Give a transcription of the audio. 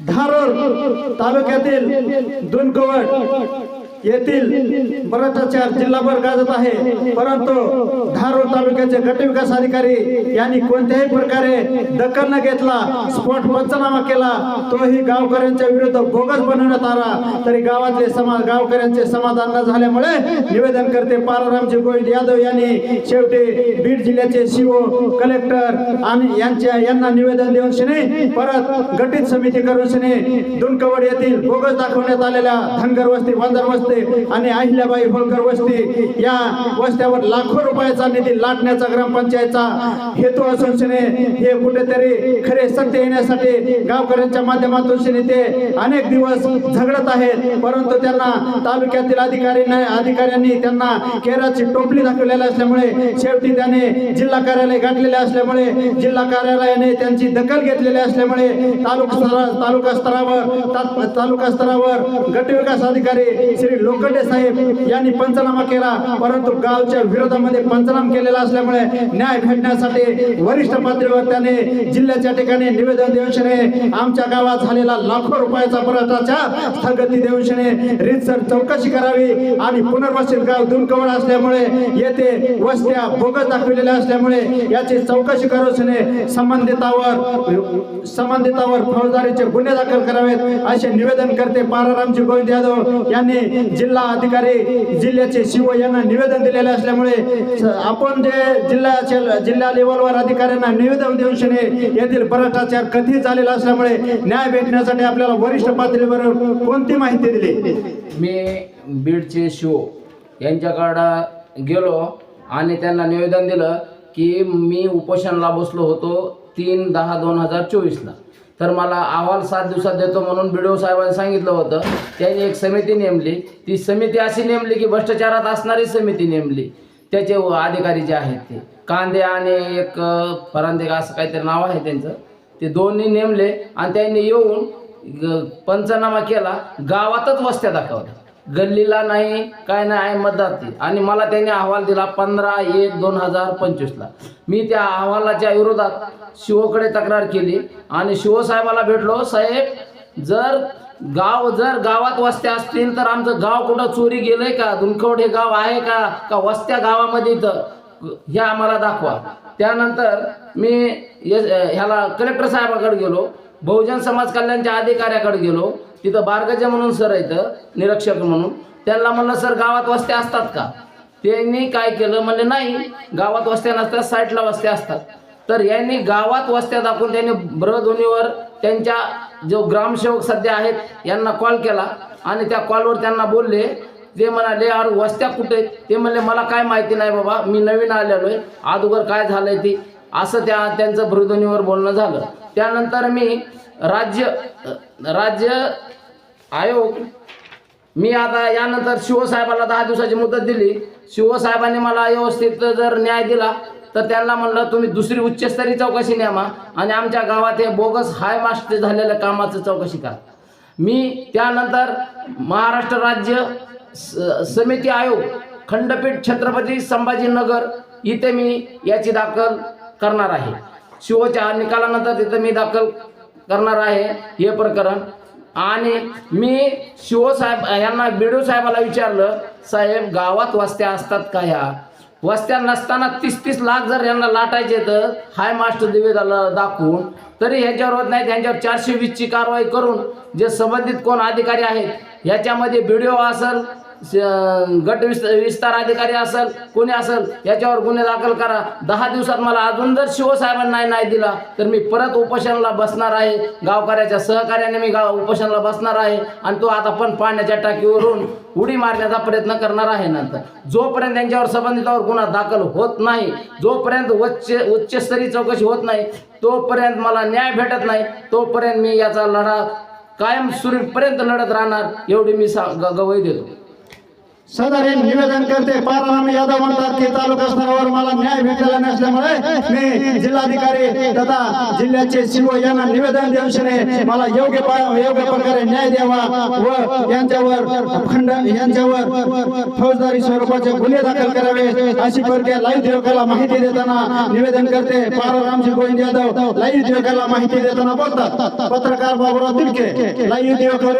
धारोर तालुक्यातील दुनकवड येथील भ्रष्टाचार जिल्हाभर गाजत आहे. परंतु धारूर तालुक्याचे गट विकास अधिकारी यांनी कोणत्याही प्रकारे दखल न घेतला स्फोट पंचनामा केला तोही गावकऱ्यांच्या विरुद्ध बोगस बनवण्यात आला. तरी गावातले समाज गावकऱ्यांचे समाधान न झाल्यामुळे निवेदन करते पारारामजी गोविंद यादव यांनी शेवटी बीड जिल्ह्याचे सीओ कलेक्टर आणि यांच्या यांना निवेदन देऊन शने परत गठीत समिती करून शने दुनकवड येथील बोगस दाखवण्यात आलेल्या धनगर वस्ती वंजर वस्ती आणि अहिल्याबाई होळकर वस्ती या वस्त्यावर लाखो रुपयाचा निधी लाटण्याचा ग्रामपंचायतचा हेतू असून शिने हे कुठेतरी खरे सत्य येण्यासाठी गावकऱ्यांच्या माध्यमातून शिने ते अनेक दिवस झगडत आहेत. परंतु त्यांना तालुक्यातील अधिकारी अधिकाऱ्यांनी त्यांना केराची टोपली दाखवलेली असल्यामुळे शेवटी त्याने जिल्हा कार्यालय गाठलेले असल्यामुळे जिल्हा कार्यालयाने त्यांची दखल घेतलेली असल्यामुळे तालुका तालुका स्तरावर तालुका स्तरावर गटविकास अधिकारी श्री लोखंडे साहेब यांनी पंचनामा केला परंतु गावच्या विरोधामध्ये पंचनामा केलेला असल्यामुळे न्याय भेटण्यासाठी वरिष्ठ पातळीवर त्याने जिल्ह्याच्या ठिकाणी निवेदन देऊन आमच्या गावात झालेला लाखो रुपयाचा भ्रष्टाचार स्थगिती देऊन रितसर चौकशी करावी आणि पुनर्वसित गाव दुमकवड असल्यामुळे येथे वस्त्या बोगस दाखविलेल्या असल्यामुळे याची चौकशी करून संबंधितावर संबंधितावर फौजदारीचे गुन्हे दाखल करावेत असे निवेदन करते पारारामजी गोविंद यादव यांनी जिल्हा अधिकारी जिल्ह्याचे शिव यांना निवेदन दिलेले असल्यामुळे आपण जे जिल्ह्याच्या जिल्हा लेवलवर अधिकाऱ्यांना निवेदन देऊन शने येथील भ्रष्टाचार कथित झालेला असल्यामुळे न्याय भेटण्यासाठी आपल्याला वरिष्ठ पातळीवर कोणती माहिती दिली? मी बीडचे शिव यांच्याकडं गेलो आणि त्यांना निवेदन दिलं की मी उपोषणाला बसलो होतो तीन दहा दोन हजार चोवीसला. तर मला अहवाल सात दिवसात देतो म्हणून बी साहेबांनी सांगितलं होतं. त्यांनी एक समिती नेमली. ती समिती अशी नेमली की भ्रष्टाचारात असणारी समिती नेमली. त्याचे व अधिकारी जे आहेत ते. कांदे आणि एक फरांदे असं काहीतरी नाव आहे त्यांचं. ते दोन्ही नेमले आणि त्यांनी येऊन ग- पंचनामा केला. गावातच वस्त्या दाखवल्या. गल्लीला नाही काय नाही आहे मदत. आणि मला त्यांनी अहवाल दिला पंधरा एक दोन हजार पंचवीसला. मी त्या अहवालाच्या विरोधात शिवकडे तक्रार केली आणि शिवसाहेबाला भेटलो साहेब जर गाव जर गावात वस्त्या असतील तर आमचं गाव कुठं चोरी गेलंय का? दुनखवड हे गाव आहे का? का वस्त्या गावामध्ये इथं? हे आम्हाला दाखवा. त्यानंतर मी ह्याला कलेक्टर साहेबाकडे गेलो बहुजन समाज कल्याणच्या अधिकाऱ्याकडे गेलो. तिथं बारगजा म्हणून सर इथं निरीक्षक म्हणून. त्यांना म्हणलं सर गावात वस्त्या असतात का? त्यांनी काय केलं? म्हणले नाही गावात वस्त्या नसतात साईडला वस्त्या असतात. तर यांनी गावात वस्त्या दाखवून त्यांनी ब्रध्वनीवर त्यांच्या जो ग्रामसेवक सध्या आहेत यांना कॉल केला. आणि त्या कॉलवर त्यांना बोलले ते म्हणाले अरे वस्त्या कुठे ते म्हणले मला काय माहिती नाही बाबा मी नवीन आलेलो आहे. अगोदर काय झालंय ते असं त्या त्यांचं भृध्वनीवर बोलणं झालं. त्यानंतर मी राज्य राज्य आयोग मी आता यानंतर शिवसाहेबाला दहा दिवसाची मुदत दिली. शिवसाहेबांनी मला व्यवस्थित जर न्याय दिला तर त्यांना म्हणलं तुम्ही दुसरी उच्चस्तरीय चौकशी न्यामा आणि आमच्या गावात हे बोगस हाय मास्टर झालेल्या कामाचं चौकशी करा. मी त्यानंतर महाराष्ट्र राज्य स- समिती आयोग खंडपीठ छत्रपती संभाजीनगर इथे मी याची दाखल करणार आहे. शिवच्या निकालानंतर तिथं मी दाखल करणार आहे हे प्रकरण. आणि मी शिवसाहेब यांना बिडू साहेबाला विचारलं साहेब गावात वस्त्या असतात का ह्या? वस्त्या नसताना तीस तीस लाख जर यांना लाटायचे तर हाय मास्टर दिवेदाला दाखवून तरी ह्याच्यावर होत नाही. त्यांच्यावर चारशे वीसची कारवाई करून जे संबंधित कोण अधिकारी आहेत याच्यामध्ये व्हिडिओ असेल गट विस्तार अधिकारी असेल कोणी असेल याच्यावर गुन्हे दाखल करा. दहा दिवसात मला अजून जर शिवसाहेबांना नाही नाही दिला तर मी परत उपोषणाला बसणार आहे. गावकऱ्याच्या सहकार्याने मी गाव उपोषणाला बसणार आहे. आणि तो आता पण पाण्याच्या टाकीवरून उडी मारण्याचा प्रयत्न करणार आहे नंतर. जोपर्यंत त्यांच्यावर संबंधितावर गुन्हा दाखल होत नाही जोपर्यंत उच्च उच्चस्तरीय चौकशी होत नाही तोपर्यंत मला न्याय भेटत नाही तोपर्यंत मी याचा लढा कायम सुरूपर्यंत लढत राहणार एवढी मी सा ग- गवाही देतो. सदरील निवेदन करते पाराराम यादव म्हणतात की तालुका स्तरावर मला न्याय भेटलेला नसल्यामुळे मी जिल्हाधिकारी तथा जिल्ह्याचे सीओ यांना निवेदन देऊन मला योग्य योग्य प्रकारे न्याय द्यावा व यांच्यावर खंड यांच्यावर फौजदारी स्वरूपाचे गुन्हे दाखल करावे अशी प्रक्रिया लाईव्ह देवकाला माहिती देताना निवेदन करते. पारारामजी गोविंद यादव लाईव्ह देवकाला माहिती देताना बोलतात. पत्रकार बाबुराव तिडके लाईव्ह देवकर